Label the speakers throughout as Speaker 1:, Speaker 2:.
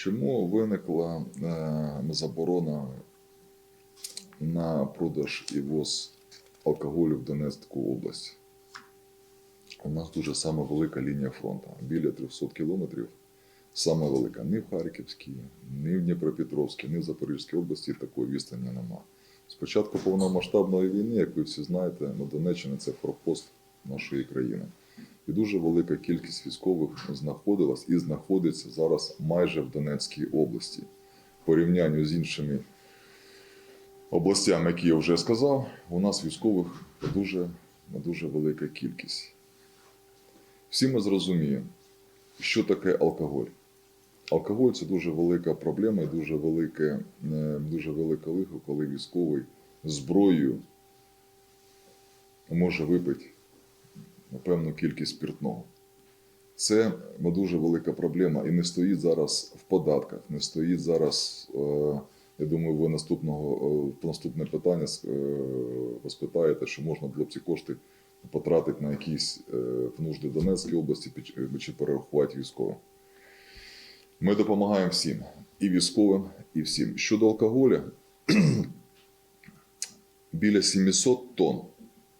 Speaker 1: Чому виникла е, заборона на продаж і ввоз алкоголю в Донецьку область? У нас дуже саме велика лінія фронту, біля 300 кілометрів. Саме велика. Ні в Харківській, ні в Дніпропетровській, ні в Запорізькій області такої відстані нема. Спочатку повномасштабної війни, як ви всі знаєте, на Донеччині це форпост нашої країни. І дуже велика кількість військових знаходилась і знаходиться зараз майже в Донецькій області. В порівнянні з іншими областями, які я вже сказав, у нас військових дуже, дуже велика кількість. Всі ми зрозуміємо, що таке алкоголь. Алкоголь це дуже велика проблема дуже велике, е, дуже велике лихо, коли військовий зброєю може випити певну кількість спиртного. Це дуже велика проблема і не стоїть зараз в податках, не стоїть зараз. е, Я думаю, ви наступного е, наступне питання е, ви спитаєте, що можна було б ці кошти потратити на якісь е, нужди Донецької області чи перерахувати військовим. Ми допомагаємо всім, і військовим, і всім. Щодо алкоголю, біля 700 тонн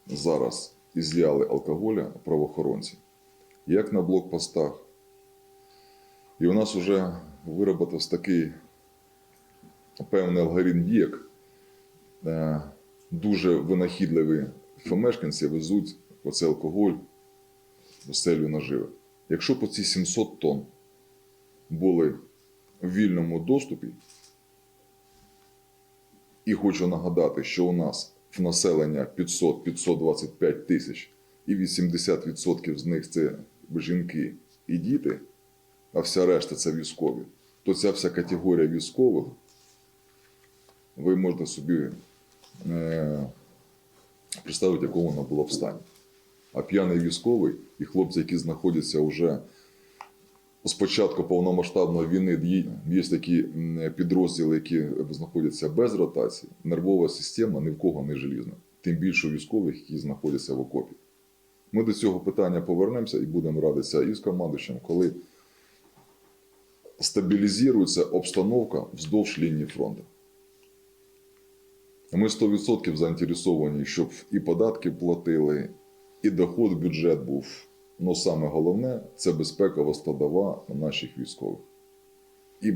Speaker 1: зараз ізляли алкоголя правоохоронці, як на блокпостах. І у нас вже виробився такий певний алгоритм дій, е, дуже винахідливі мешканці везуть оцей алкоголь в селю наживи. Якщо по ці 700 тонн були в вільному доступі, і хочу нагадати, що у нас населення 500-525 тисяч, і 80% з них це жінки і діти, а вся решта це військові, то ця вся категорія військових, ви можете собі е, представити, якому вона була в стані. А п'яний військовий і хлопці, які знаходяться вже з початку повномасштабної війни, є, такі підрозділи, які знаходяться без ротації, нервова система ні в кого не желізна. Тим більше військових, які знаходяться в окопі. Ми до цього питання повернемося і будемо радитися і з командуючим, коли стабілізується обстановка вздовж лінії фронту. Ми 100% заінтересовані, щоб і податки платили, і доход в бюджет був. Ну саме головне це безпекова складова наших військових. І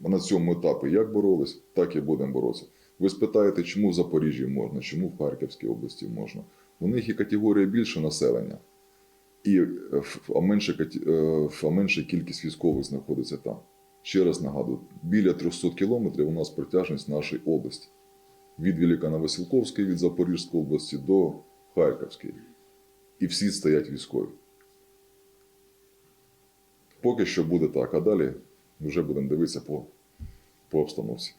Speaker 1: на цьому етапі як боролись, так і будемо боротися. Ви спитаєте, чому в Запоріжжі можна, чому в Харківській області можна? У них і категорія більше населення, і е, а менша, е, а менша кількість військових знаходиться там. Ще раз нагадую, біля 300 кілометрів у нас протяжність нашої області. Від Великоновосілковської, від Запорізької області до Харківської. І всі стоять військові. Поки що буде так, а далі вже будемо дивитися по, по обстановці.